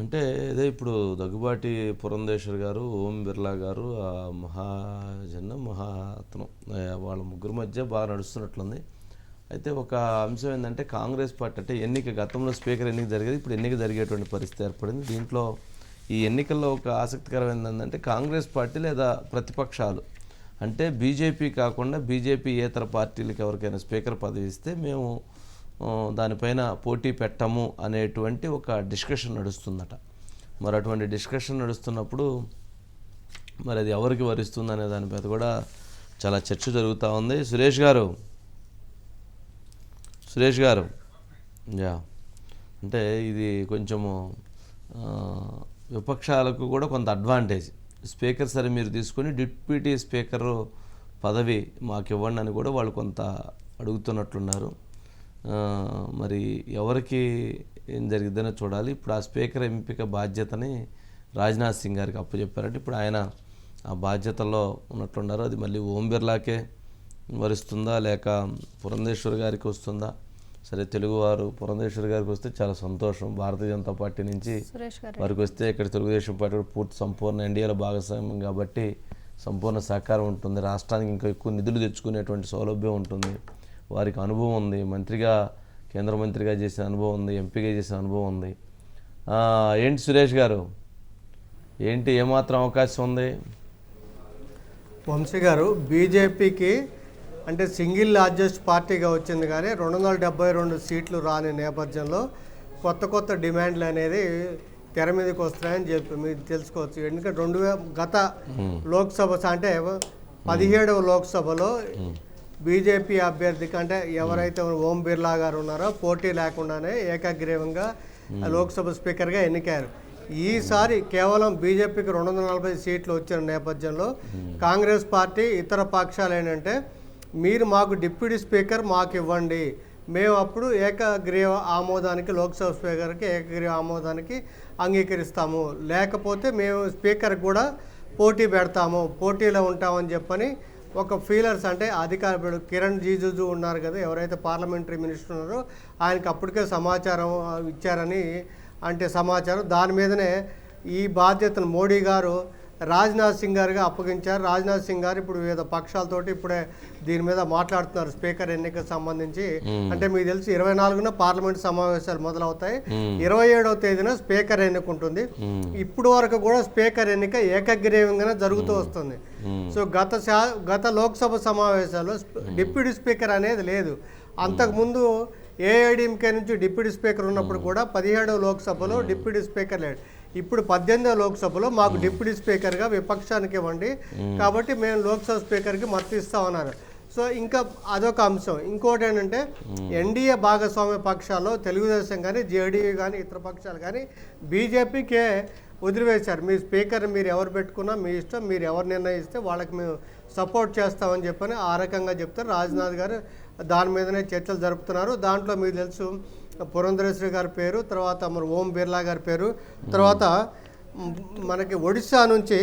అంటే అదే ఇప్పుడు దగ్గుబాటి పురంధేశ్వర్ గారు ఓం బిర్లా గారు ఆ మహాజన మహాత్నం వాళ్ళ ముగ్గురు మధ్య బాగా నడుస్తున్నట్లుంది. అయితే ఒక అంశం ఏంటంటే కాంగ్రెస్ పార్టీ అంటే ఎన్నిక గతంలో స్పీకర్ ఎన్నిక జరిగేది ఇప్పుడు ఎన్నిక జరిగేటువంటి పరిస్థితి ఏర్పడింది. దీంట్లో ఈ ఎన్నికల్లో ఒక ఆసక్తికరమైన ఏంటంటే కాంగ్రెస్ పార్టీ లేదా ప్రతిపక్షాలు? అంటే బీజేపీ కాకుండా బీజేపీ ఏతర పార్టీలకు ఎవరికైనా స్పీకర్ పదవి ఇస్తే మేము దానిపైన పోటీ పెట్టము అనేటువంటి ఒక డిస్కషన్ నడుస్తుందట. మరి అటువంటి డిస్కషన్ నడుస్తున్నప్పుడు మరి అది ఎవరికి వరిస్తుంది అనే దానిపై కూడా చాలా చర్చ జరుగుతూ ఉంది. సురేష్ గారు సురేష్ గారు యా. అంటే ఇది కొంచెము విపక్షాలకు కూడా కొంత అడ్వాంటేజ్. స్పీకర్ సరే మీరు తీసుకొని డిప్యూటీ స్పీకర్ పదవి మాకు ఇవ్వండి అని కూడా వాళ్ళు కొంత అడుగుతున్నట్లున్నారు. మరి ఎవరికి ఏం జరిగిద్దని చూడాలి. ఇప్పుడు ఆ స్పీకర్ ఎంపిక బాధ్యతని రాజ్నాథ్ సింగ్ గారికి అప్పచెప్పారంటే ఇప్పుడు ఆయన ఆ బాధ్యతల్లో ఉన్నట్లున్నారు. అది మళ్ళీ ఓం బిర్లాకే వరిస్తుందా లేక పురంధేశ్వర్ గారికి వస్తుందా? సరే తెలుగువారు పురంధేశ్వర్ గారికి వస్తే చాలా సంతోషం. భారతీయ జనతా పార్టీ నుంచి వారికి వస్తే ఇక్కడ తెలుగుదేశం పార్టీ పూర్తి సంపూర్ణ ఎన్డీఏలో భాగస్వామ్యం కాబట్టి సంపూర్ణ సహకారం ఉంటుంది. రాష్ట్రానికి ఇంకా ఎక్కువ నిధులు తెచ్చుకునేటువంటి సౌలభ్యం ఉంటుంది. వారికి అనుభవం ఉంది. మంత్రిగా కేంద్ర మంత్రిగా చేసిన అనుభవం ఉంది ఎంపీగా చేసిన అనుభవం ఉంది. ఏంటి సురేష్ గారు? ఏంటి ఏమాత్రం అవకాశం ఉంది? వంశీ గారు బీజేపీకి అంటే సింగిల్ లార్జెస్ట్ పార్టీగా వచ్చింది కానీ రెండు వందల డెబ్బై రెండు సీట్లు రాని నేపథ్యంలో కొత్త కొత్త డిమాండ్లు అనేది తెర మీదకి వస్తున్నాయని చెప్పి మీరు తెలుసుకోవచ్చు. ఎందుకంటే రెండు గత లోక్సభ అంటే పదిహేడవ లోక్సభలో బీజేపీ అభ్యర్థికి అంటే ఎవరైతే ఓం బిర్లా గారు ఉన్నారో పోటీ లేకుండానే ఏకగ్రీవంగా లోక్సభ స్పీకర్గా ఎన్నికారు. ఈసారి కేవలం బీజేపీకి రెండు వందల నలభై సీట్లు వచ్చిన నేపథ్యంలో కాంగ్రెస్ పార్టీ ఇతర పక్షాలు ఏంటంటే మీరు మాకు డిప్యూటీ స్పీకర్ మాకు ఇవ్వండి. మేము అప్పుడు ఏకగ్రీవ ఆమోదానికి లోక్సభ స్పీకర్కి ఏకగ్రీవ ఆమోదానికి అంగీకరిస్తాము. లేకపోతే మేము స్పీకర్ కూడా పోటీ పెడతాము పోటీలో ఉంటామని చెప్పని ఒక ఫీలర్స్ అంటే అధికారులు కిరణ్ రిజిజు ఉన్నారు కదా ఎవరైతే పార్లమెంటరీ మినిస్టర్ ఉన్నారో ఆయనకి అప్పటికే సమాచారం ఇచ్చారని అంటే సమాచారం. దాని మీదనే ఈ బాధ్యతను మోడీ గారు రాజ్నాథ్ సింగ్ గారిగా అప్పగించారు. రాజ్నాథ్ సింగ్ గారు ఇప్పుడు వివిధ పక్షాలతోటి ఇప్పుడే దీని మీద మాట్లాడుతున్నారు. స్పీకర్ ఎన్నికకు సంబంధించి. అంటే మీకు తెలిసి ఇరవై నాలుగున పార్లమెంట్ సమావేశాలు మొదలవుతాయి. ఇరవై ఏడవ తేదీన స్పీకర్ ఎన్నిక ఉంటుంది ఇప్పుడు వరకు కూడా స్పీకర్ ఎన్నిక ఏకగ్రీవంగానే జరుగుతూ వస్తుంది. సో గత గత లోక్సభ సమావేశాల్లో డిప్యూటీ స్పీకర్ అనేది లేదు. అంతకుముందు ఏఐడిఎంకే నుంచి డిప్యూటీ స్పీకర్ ఉన్నప్పుడు కూడా పదిహేడవ లోక్సభలో డిప్యూటీ స్పీకర్ లేడు. ఇప్పుడు పద్దెనిమిదవ లోక్సభలో మాకు డిప్యూటీ స్పీకర్గా విపక్షానికి ఇవ్వండి. కాబట్టి మేము లోక్సభ స్పీకర్కి మద్దతు ఇస్తామన్నారు సో ఇంకా అదొక అంశం. ఇంకోటి ఏంటంటే ఎన్డీఏ భాగస్వామ్య పక్షాల్లో తెలుగుదేశం కానీ జేడీయూ కానీ ఇతర పక్షాలు కానీ బీజేపీకే వదిలివేశారు. మీ స్పీకర్ మీరు ఎవరు పెట్టుకున్నా మీ ఇష్టం మీరు ఎవరు నిర్ణయిస్తే వాళ్ళకి మేము సపోర్ట్ చేస్తామని చెప్పని ఆ రకంగా చెప్తారు. రాజ్నాథ్ గారు దాని మీదనే చర్చలు జరుపుతున్నారు. దాంట్లో మీకు తెలుసు పురంధరేశ్వరి గారి పేరు తర్వాత మరి ఓం బిర్లా గారి పేరు తర్వాత మనకి ఒడిశా నుంచి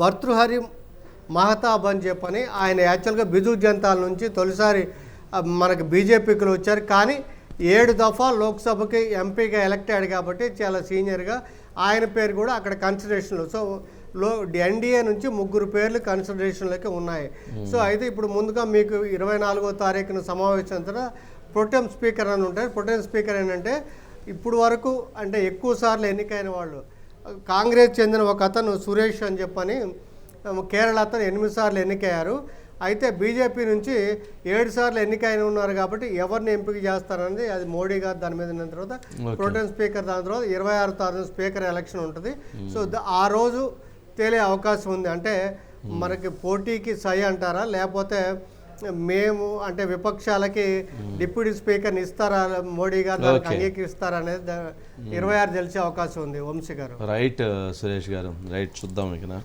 భర్తృహరి మహతాబ్ అని చెప్పని ఆయన యాక్చువల్గా బిజు జనతాల నుంచి తొలిసారి మనకు మనకి బీజేపీకి వచ్చారు. కానీ ఏడు దఫా లోక్సభకి ఎంపీగా ఎలక్ట్ అయ్యాడు కాబట్టి చాలా సీనియర్గా ఆయన పేరు కూడా అక్కడ కన్సిడరేషన్లో సో లో ఎన్డీఏ నుంచి ముగ్గురు పేర్లు కన్సిడరేషన్లోకి ఉన్నాయి. సో అయితే ఇప్పుడు ముందుగా మీకు ఇరవై నాలుగో తారీఖున సమావేశం తర్వాత ప్రొటెం స్పీకర్ అని ఉంటారు. ప్రొటెం స్పీకర్ ఏంటంటే ఇప్పుడు వరకు అంటే ఎక్కువ సార్లు ఎన్నికైన వాళ్ళు కాంగ్రెస్ చెందిన ఒక అతను సురేష్ అని చెప్పని కేరళ అతను ఎనిమిది సార్లు ఎన్నికయ్యారు. అయితే బీజేపీ నుంచి ఏడు సార్లు ఎన్నికైన ఉన్నారు కాబట్టి ఎవరిని ఎంపిక చేస్తారనేది అది మోడీ గారు దాని మీద ఉన్న తర్వాత ప్రోటెన్ స్పీకర్ దాని తర్వాత ఇరవై ఆరు తారీఖు స్పీకర్ ఎలక్షన్ ఉంటుంది. సో ఆ రోజు తేలే అవకాశం ఉంది. అంటే మనకి పోటీకి సై అంటారా? లేకపోతే మేము అంటే విపక్షాలకి డిప్యూటీ స్పీకర్ని ఇస్తారా మోడీ గారు? దానికి. అంగీకరిస్తారా అనేది ఇరవై ఆరు తెలిసే అవకాశం ఉంది వంశీ గారు. రైట్ సురేష్ గారు. రైట్ చూద్దాం ఇకనా.